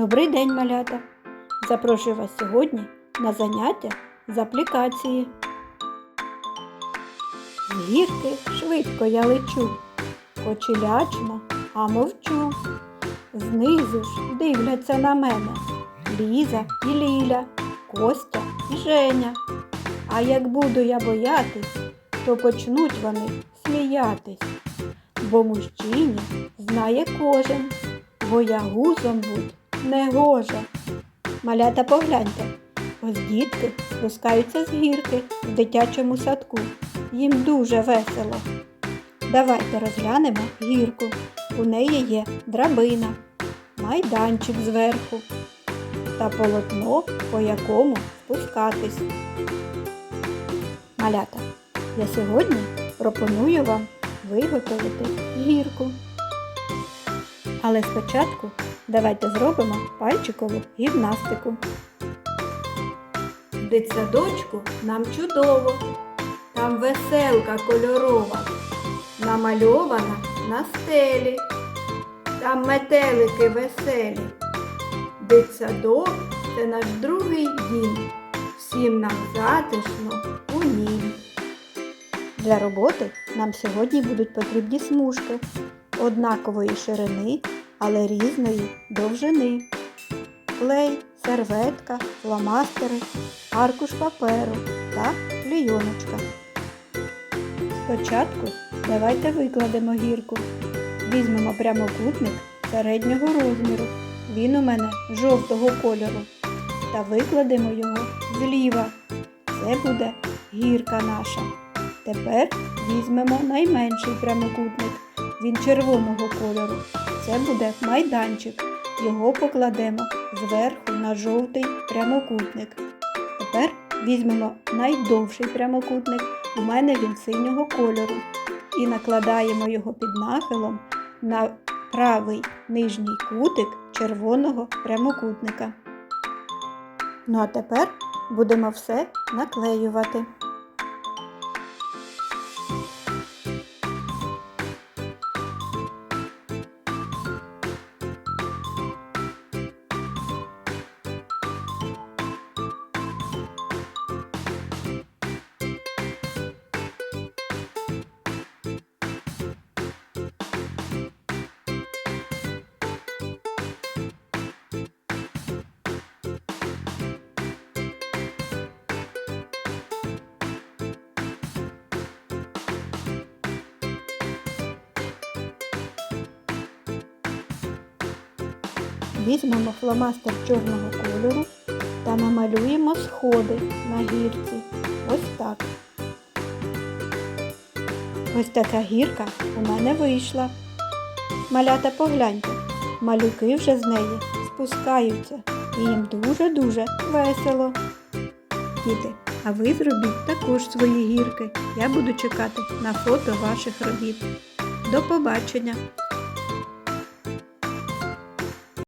Добрий день, малята! Запрошую вас сьогодні на заняття з аплікації. З швидко я лечу, хоч і лячно, а мовчу. Знизу ж дивляться на мене Ліза і Ліля, Костя і Женя. А як буду я боятись, то почнуть вони сміятись. Бо мужчині знає кожен, боягузом будь не гоже. Малята погляньте, ось дітки спускаються з гірки в дитячому садку. Їм дуже весело. Давайте розглянемо гірку. У неї є драбина, майданчик зверху та полотно, по якому спускатись. Малята, я сьогодні пропоную вам виготовити гірку. Але спочатку давайте зробимо пальчикову гімнастику. В дитсадочку нам чудово, там веселка кольорова, намальована на стелі, там метелики веселі. Дитсадок це наш другий дім, всім нам затишно у нім. Для роботи нам сьогодні будуть потрібні смужки однакової ширини, але різної довжини. Клей, серветка, фломастери, аркуш паперу та клійоночка. Спочатку давайте викладемо гірку. Візьмемо прямокутник середнього розміру. Він у мене жовтого кольору. Та викладемо його зліва. Це буде гірка наша. Тепер візьмемо найменший прямокутник. Він червоного кольору. Це буде майданчик. Його покладемо зверху на жовтий прямокутник. Тепер візьмемо найдовший прямокутник. У мене він синього кольору. І накладаємо його під нахилом на правий нижній кутик червоного прямокутника. Ну а тепер будемо все наклеювати. Візьмемо фломастер чорного кольору та намалюємо сходи на гірці. Ось так. Ось така гірка у мене вийшла. Малята погляньте, малюки вже з неї спускаються і їм дуже-дуже весело. Діти, а ви зробіть також свої гірки. Я буду чекати на фото ваших робіт. До побачення!